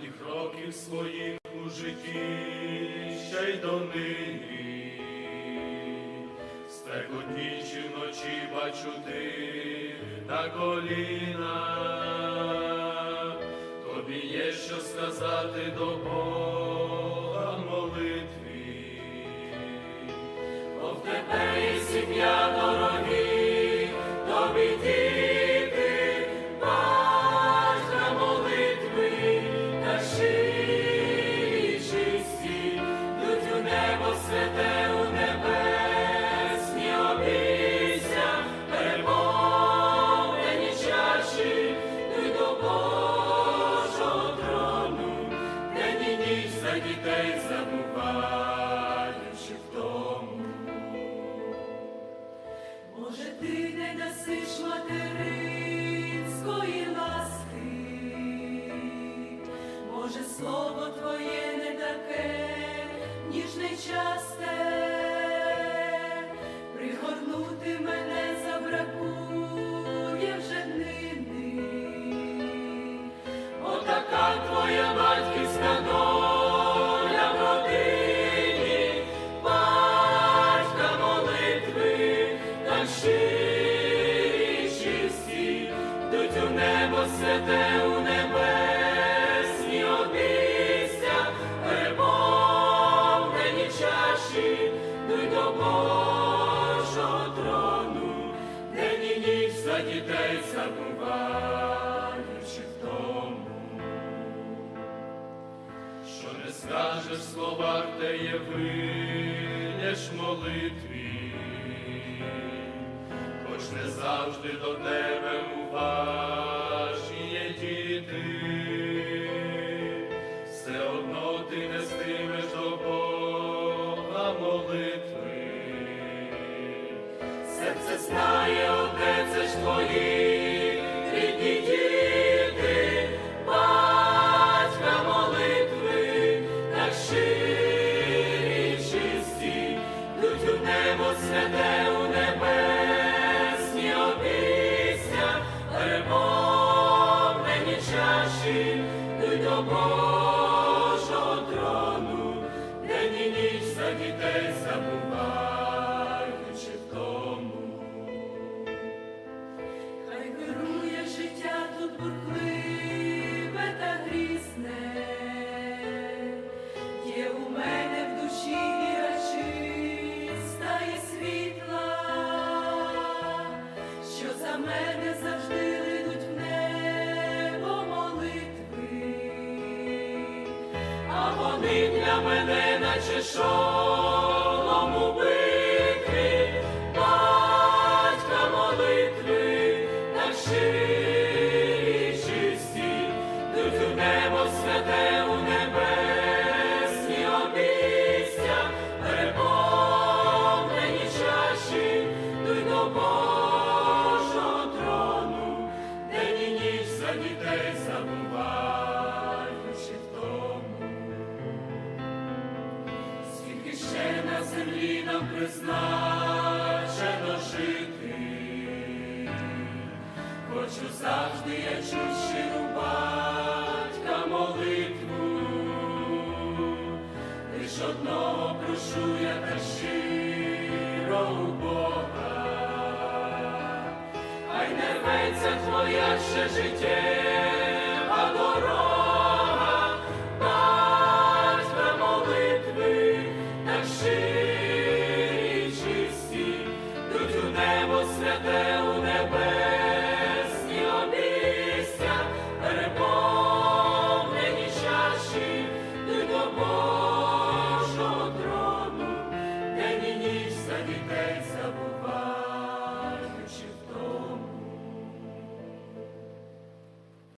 ані кроків своїх у житті, ще й донині. Спекотні чи вночі бачу ти на колінах, тобі є що сказати до Бога молитві. Бо в тебе забуваючи в тому. Може, ти не дасиш материнської та щирі йдуть у небо святе, у небесні обійстя, переповнені чаші, йдуть до трону, день ніч за дітей забуваючи в тому. Що не скажеш в словах, є виняш молитві, не завжди до тебе уважні діти, все одно ти не стимеш до Бога молитви. Серце знає, отець твої йдуть до Божого трону, день і ніч за дітей забуваючи вони для мене, наче шолом убитий, батька молитви, так щирі чисті, йдуть у небо святе, у небесні обійстя, переповнені чаші, йдуть до Божого трону, день і ніч за дітей забуваючи призначено жити, хочу завжди я чуть щиру батька молитву, лиш одного прошу я та щиро у Бога, хай не рветься твоя ще життєва